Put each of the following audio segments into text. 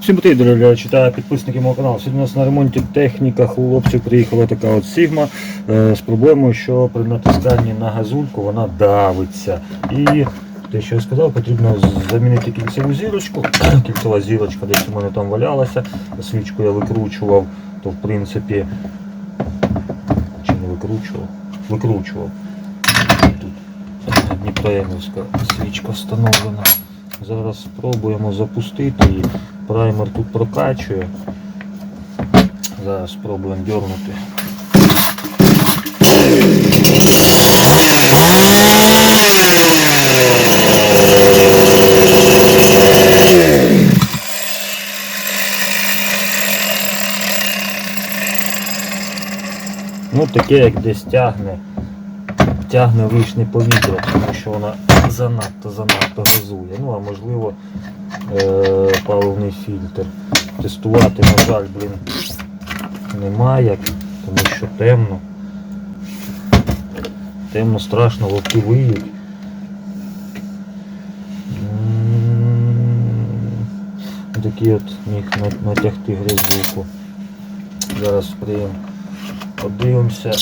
Всім привіт, дорогі глядачі підписники мого каналу. Сьогодні у нас на ремонті техніка хлопців приїхала така от е, з проблемою, що при натисканні на газульку вона давиться. І те, що я сказав, потрібно замінити кільцеву зірочку. Кільцева зірочка десь у мене там валялася, свічку я викручував, то в принципі чи не викручував? Викручував. Тут Дніпроємівська свічка встановлена. Зараз спробуємо запустити її. Праймер тут прокачує. Зараз спробуємо дернути. Ну таке як десь тягне, тягне лишнє повітря, тому що вона занадто занадто газує. Ну а можливо е, паливний фільтр. Тестувати, на жаль, блін, немає, тому що темно. Темно, страшно, вовки виють. Такий от міг натягти грязюку. Зараз прийм подивимося.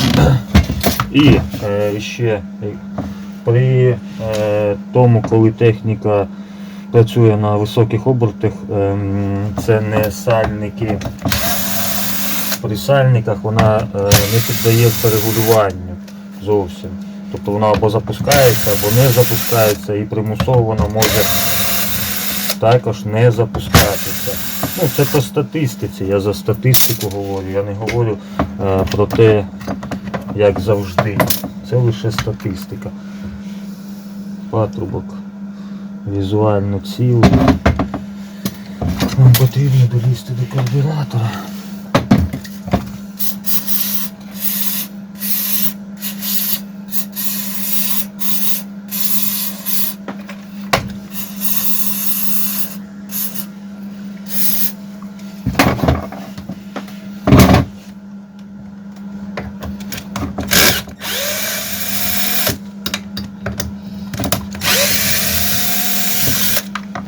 І е, ще при е, тому, коли техніка працює на високих обертах, ем, це не сальники. При сальниках вона е, не піддається регулюванню зовсім. Тобто вона або запускається, або не запускається і примусово вона може також не запускатися. Ну, це по статистиці, я за статистику говорю, я не говорю е, про те, як завжди. Це лише статистика. Патрубок візуально цілий. Нам потрібно долізти до карбюратора.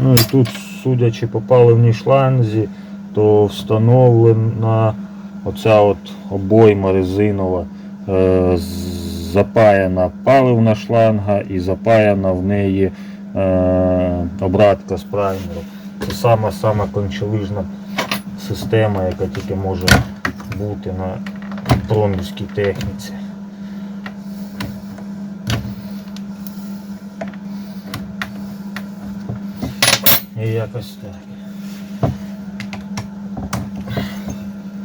Ну і тут, судячи по паливній шланзі, то встановлена оця от обойма резинова, е, запаяна паливна шланга і запаяна в неї е, обратка з праймером. Це сама сама кончелижна система, яка тільки може бути на промівській техніці. Якось так.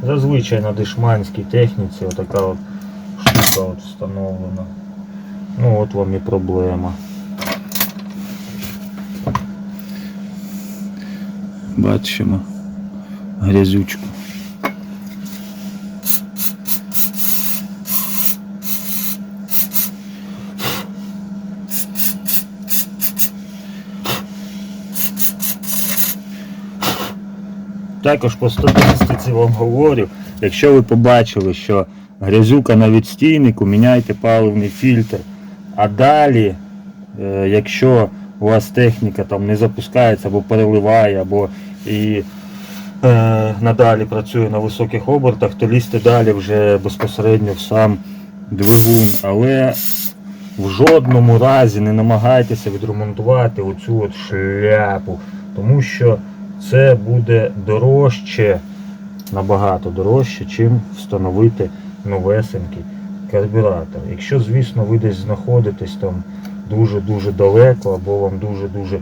Зазвичай на дешманській техніці отака от штука от встановлена. Ну от вам і проблема. Бачимо грязючку. Також по статистиці вам говорю, якщо ви побачили, що грязюка на відстійнику, міняйте паливний фільтр. А далі, е, якщо у вас техніка там не запускається або переливає, або і е, надалі працює на високих обертах, то лізьте далі вже безпосередньо в сам двигун. Але в жодному разі не намагайтеся відремонтувати оцю от шляпу, тому що це буде дорожче, набагато дорожче, чим встановити новесенький карбюратор. Якщо, звісно, ви десь знаходитесь там дуже-дуже далеко, або вам дуже-дуже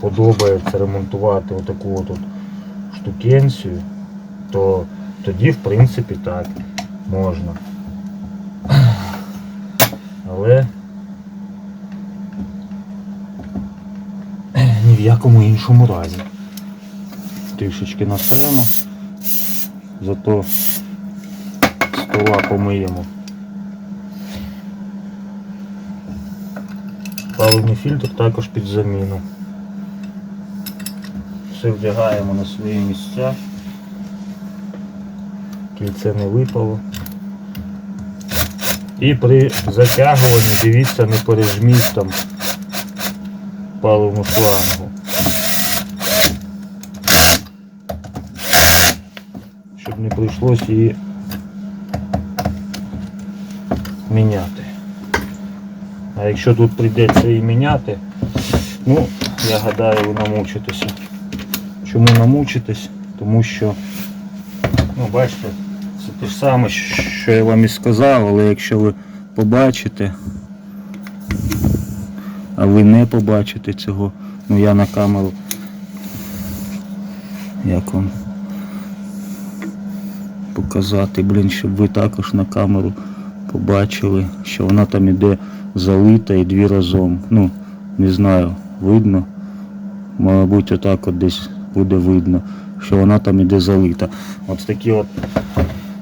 подобається ремонтувати отаку от штукенцію, то тоді, в принципі, так, можна. Але ні в якому іншому разі. Трішечки насеремо, зато стола помиємо. Паливний фільтр також під заміну. Все вдягаємо на свої місця. Кільце не випало. І при затягуванні дивіться, не пережміть там паливну шлангу. не прийшлось її міняти. А якщо тут прийдеться її міняти, ну, я гадаю, ви намучитеся. Чому намучитесь? Тому що, ну, бачите, це те ж саме, що я вам і сказав, але якщо ви побачите, а ви не побачите цього, ну я на камеру. Як вам показати, блін, щоб ви також на камеру побачили, що вона там іде залита і дві разом. Ну, не знаю, видно. Мабуть, отак от десь буде видно, що вона там іде залита. От такі от,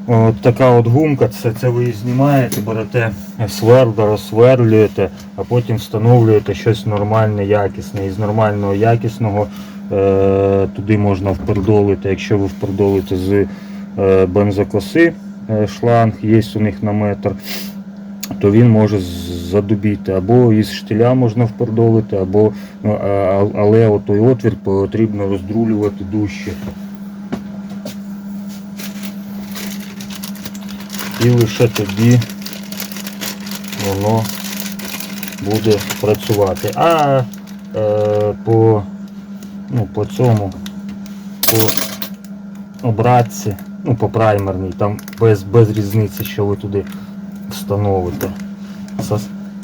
от така от гумка, це, це ви знімаєте, берете свердло, розсверлюєте, а потім встановлюєте щось нормальне, якісне. Із нормального якісного е, туди можна впердолити, якщо ви впердолите з бензокоси е, шланг, є у них на метр, то він може задубіти. Або із штиля можна впердолити, або, ну, але той отвір потрібно роздрулювати дужче. І лише тоді воно буде працювати. А е, по, ну, по цьому, по обратці, ну, по праймерній, там без, без різниці, що ви туди встановите.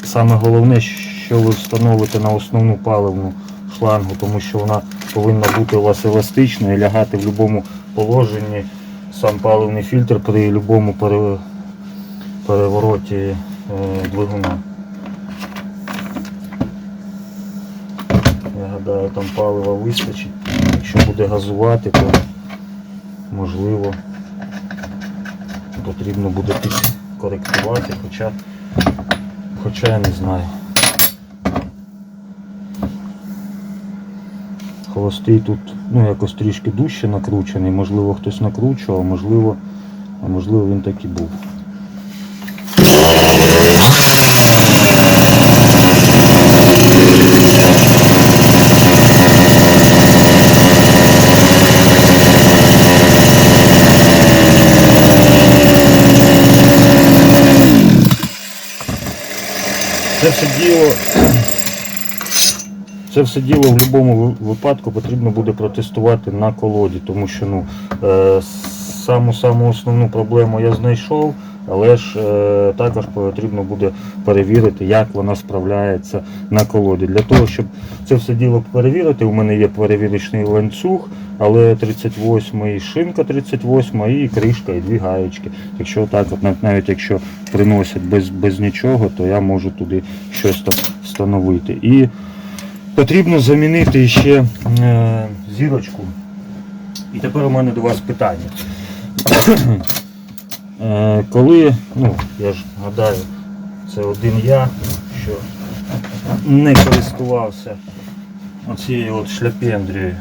Саме головне, що ви встановите на основну паливну шлангу, тому що вона повинна бути у вас еластичною лягати в будь-якому положенні. Сам паливний фільтр при будь-якому перевороті е, двигуна. Я гадаю, там палива вистачить. Якщо буде газувати, то можливо потрібно буде підкоректувати, хоча, хоча я не знаю. Холостий тут ну, якось трішки дужче накручений, можливо хтось накручував, можливо, а можливо він так і був. Це все діло. Це все діло в будь-якому випадку потрібно буде протестувати на колоді, тому що ну, е, саму саму основну проблему я знайшов, але ж е, також потрібно буде перевірити, як вона справляється на колоді. Для того, щоб це все діло перевірити, у мене є перевірочний ланцюг, але 38 і шинка 38 і кришка, і дві гаєчки. Якщо так, от навіть якщо приносять без, без нічого, то я можу туди щось там встановити. І потрібно замінити ще е, зірочку. І тепер у мене до вас питання. Е, коли, ну, я ж гадаю, це один я, що не користувався оцією от шляпендрією.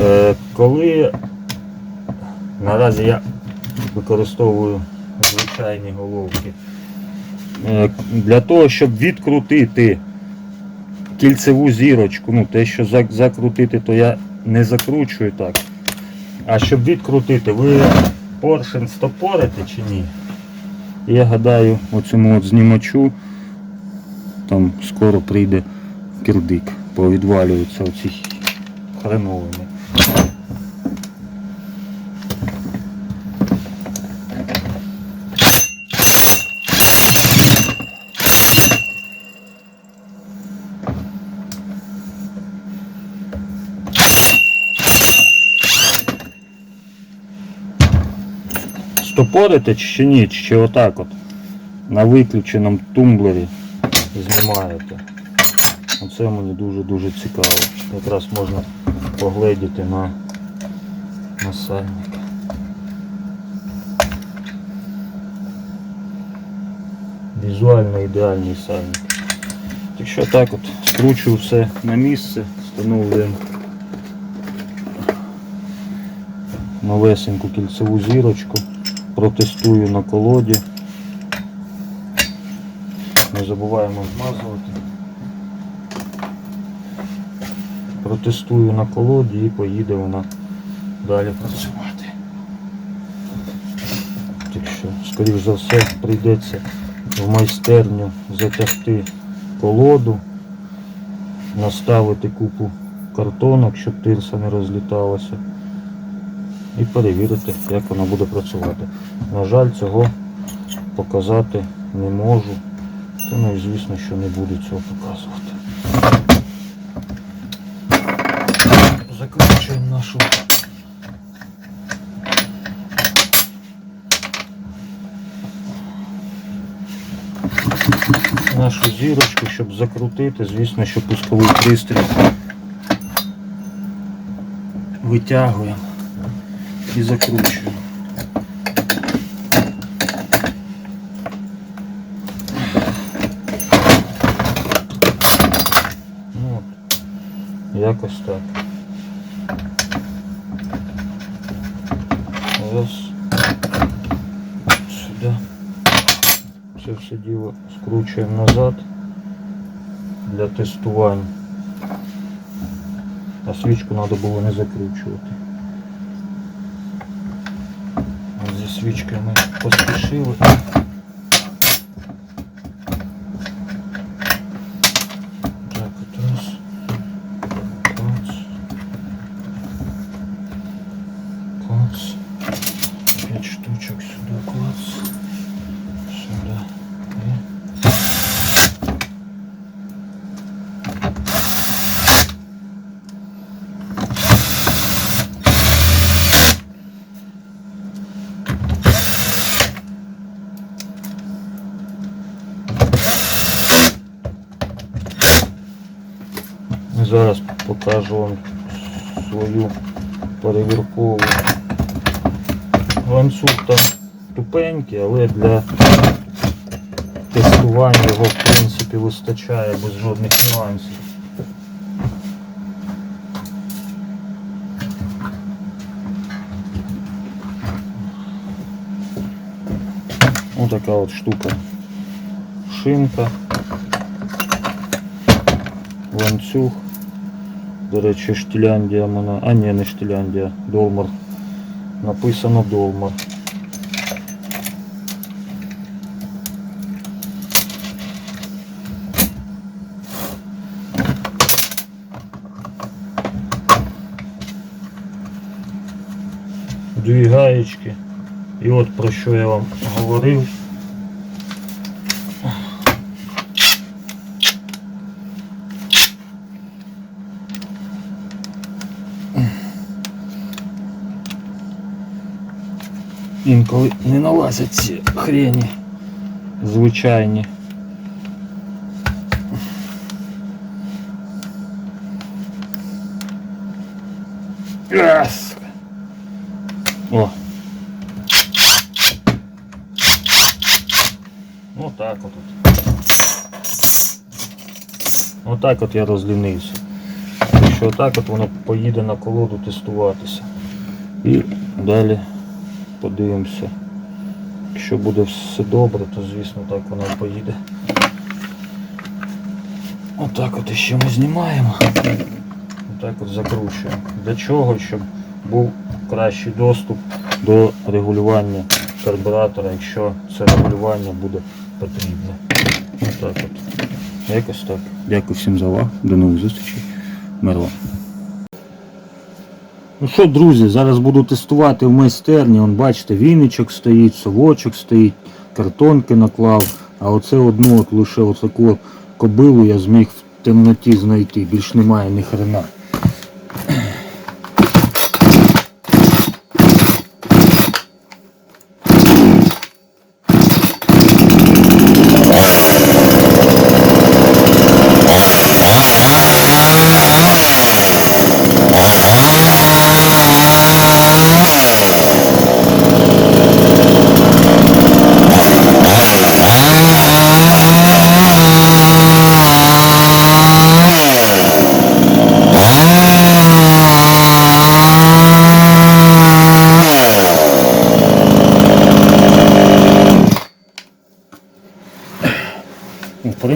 Е, коли наразі я використовую звичайні головки, е, для того, щоб відкрутити кільцеву зірочку, ну те, що закрутити, то я не закручую так. А щоб відкрутити, ви поршень стопорити чи ні? Я гадаю, оцьому от знімачу там скоро прийде кирдик, повідвалюються оці хреновини. Стопорите чи ні, чи отак от на виключеному тумблері знімаєте. Оце мені дуже-дуже цікаво. Якраз можна погледіти на, на сальник. Візуально ідеальний сальник. Так що так от скручую все на місце, встановлюємо новесеньку кільцеву зірочку, протестую на колоді. Не забуваємо змазувати. Протестую на колоді і поїде вона далі працювати. що, скоріш за все, прийдеться в майстерню затягти колоду, наставити купу картонок, щоб тирса не розліталася. І перевірити, як вона буде працювати. На жаль, цього показати не можу. Та, ну і звісно, що не буду цього показувати. Закручуємо нашу нашу зірочку, щоб закрутити, звісно, що пусковий пристрій витягуємо і закручуємо. Ну, от, якось так. Раз. Сюди. Це все діло скручуємо назад для тестування. А свічку треба було не закручувати. Свічкою ми поспішили. Так, от раз. Клац. Клац. П'ять штучок сюди клац. Сюди. Покажу вам свою перевіркову. Ланцюг там тупенький, але для тестування його в принципі вистачає без жодних нюансів. Ось така от штука. Шинка. ланцюг. До речі, Штіляндія вона. А ні, не Штіляндія, Долмар. Написано Долмар. Дві гаєчки. І от про що я вам говорив. Інколи не налазять ці хрені звичайні. Ас! О! Отак от. Отак от я розлінився. Що отак от воно поїде на колоду тестуватися. І далі подивимося. Якщо буде все добре, то звісно так воно поїде. Отак от іще ми знімаємо. Отак от закручуємо. Для чого? Щоб був кращий доступ до регулювання карбюратора, якщо це регулювання буде потрібне. Отак от. Якось так. Дякую всім за увагу. До нових зустрічей. Мир вам. Ну що, друзі, зараз буду тестувати в майстерні. Вон, бачите, віничок стоїть, совочок стоїть, картонки наклав. А оце одну от лише отаку кобилу я зміг в темноті знайти. Більш немає ні хрена.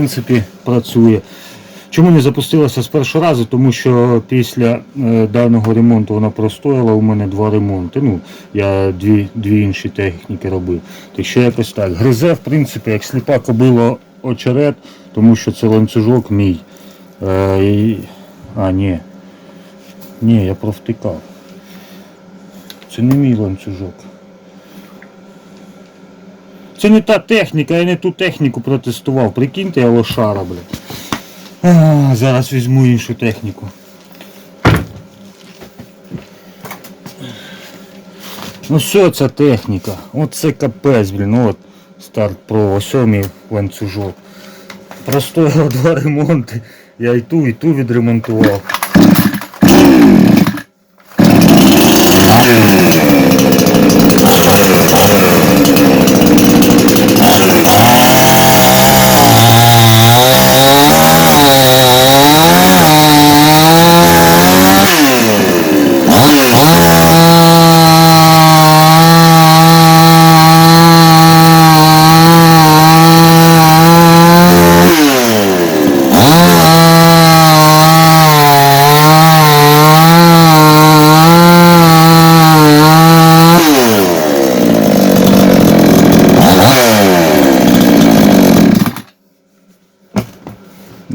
Принципі, працює. Чому не запустилася з першого разу? Тому що після е, даного ремонту вона простояла у мене два ремонти. Ну, я дві, дві інші техніки робив. Так що якось так. Гризе, в принципі, як сліпа кобила очерет, тому що це ланцюжок мій. Е, і... А, ні. Ні, я провтикав. Це не мій ланцюжок. Це не та техніка, я не ту техніку протестував. Прикиньте, я лошара, блядь. Зараз візьму іншу техніку. Ну що ця техніка? От це капець, блін, от старт про сьомий ланцюжок. Простояло два ремонти. Я і ту, і ту відремонтував.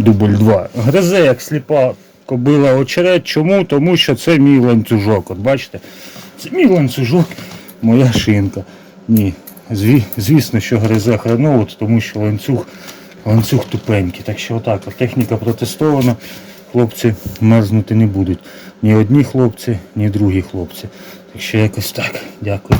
Дубль 2. Гризе як сліпа кобила очерет. Чому? Тому що це мій ланцюжок. От бачите? Це мій ланцюжок, моя шинка. Ні. Зві, звісно, що гризе хреново, тому що ланцюг, ланцюг тупенький. Так що отак, от техніка протестована. Хлопці мерзнути не будуть. Ні одні хлопці, ні другі хлопці. Так що якось так. Дякую.